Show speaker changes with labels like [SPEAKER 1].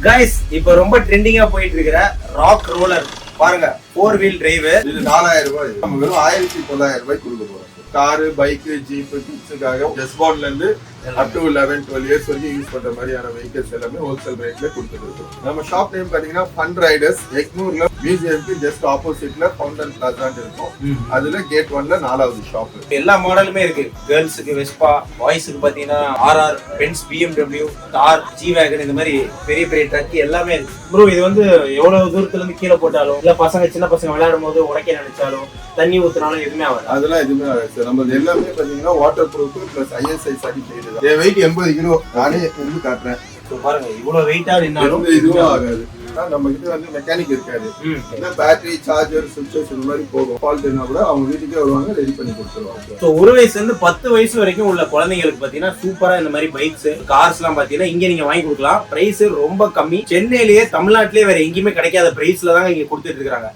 [SPEAKER 1] Guys இப்போ ரொம்ப ட்ரெண்டிங்கா போயிட்டு இருக்கிற ராக் ரோலர் பாருங்க ஃபோர் வீல் டிரைவ்
[SPEAKER 2] இது நாலாயிரம் ரூபாய். நம்ம வெறும் ஆயிரத்தி தொள்ளாயிரம் ரூபாய் கொடுக்க போறோம். காரு பைக்கு ஜீப்பு கிட்ஸுக்காக ஜஸ்பாட்ல இருந்து up to eleven twelve years வரைக்கும் யூஸ் பண்ற மாதிரியான வெஹிக்கல்ஸ் எல்லாமே ஹோல்சேல் ரேட்ல கொடுத்துட்டு இருக்கோம் நம்ம ஷாப் நேம் பாத்தீங்கன்னா ஃபன் ரைடர்ஸ் எக்னூர்ல மியூசியம்க்கு ஜஸ்ட் ஆப்போசிட்ல ஃபவுண்டன் பிளாசான் இருக்கும். அதுல கேட் ஒன்ல நாலாவது ஷாப்
[SPEAKER 1] எல்லா மாடலுமே இருக்கு. கேர்ள்ஸுக்கு வெஸ்பா பாய்ஸுக்கு பாத்தீங்கன்னா RR Benz BMW car G wagon இந்த மாதிரி பெரிய பெரிய ட்ரக் எல்லாமே இருக்கு. ப்ரோ இது வந்து எவ்வளவு தூரத்துல இருந்து கீழே போட்டாலும் இல்ல பசங்க சின்ன பசங்க விளையாடும் போது உடைக்க நினைச்சாலும் தண்ணி ஊத்துனாலும் எதுவுமே ஆகாது.
[SPEAKER 2] அதெல்லாம் எதுவுமே ஆகாது சார். நம்ம எல்லாமே பாத்தீங்கன்னா water proof plus ISI certificate என் வெயிட் எண்பது கிலோ. நானே வந்து காட்டுறேன்.
[SPEAKER 1] பாருங்க இவ்வளவு வெயிட்டா இருந்தாலும்
[SPEAKER 2] இதுவும் ஆகாது. ஆனா நம்ம கிட்ட வந்து மெக்கானிக் இருக்காது. இந்த பேட்டரி சார்ஜர் சுவிட்சஸ் இந்த மாதிரி போகும் ஃபால்ட் இருந்தா கூட அவங்க வீட்டுக்கே வருவாங்க ரெடி பண்ணி கொடுத்துருவாங்க.
[SPEAKER 1] ஸோ ஒரு வயசுல இருந்து பத்து வயசு வரைக்கும் உள்ள குழந்தைங்களுக்கு பாத்தீங்கன்னா சூப்பரா இந்த மாதிரி பைக்ஸ் கார்ஸ் எல்லாம் பாத்தீங்கன்னா இங்க நீங்க வாங்கி கொடுக்கலாம். பிரைஸ் ரொம்ப கம்மி. சென்னையிலேயே தமிழ்நாட்டிலேயே வேற எங்கேயுமே கிடைக்காத பிரைஸ்ல தான் இங்க கொடுத்துட்டு இருக்காங்க.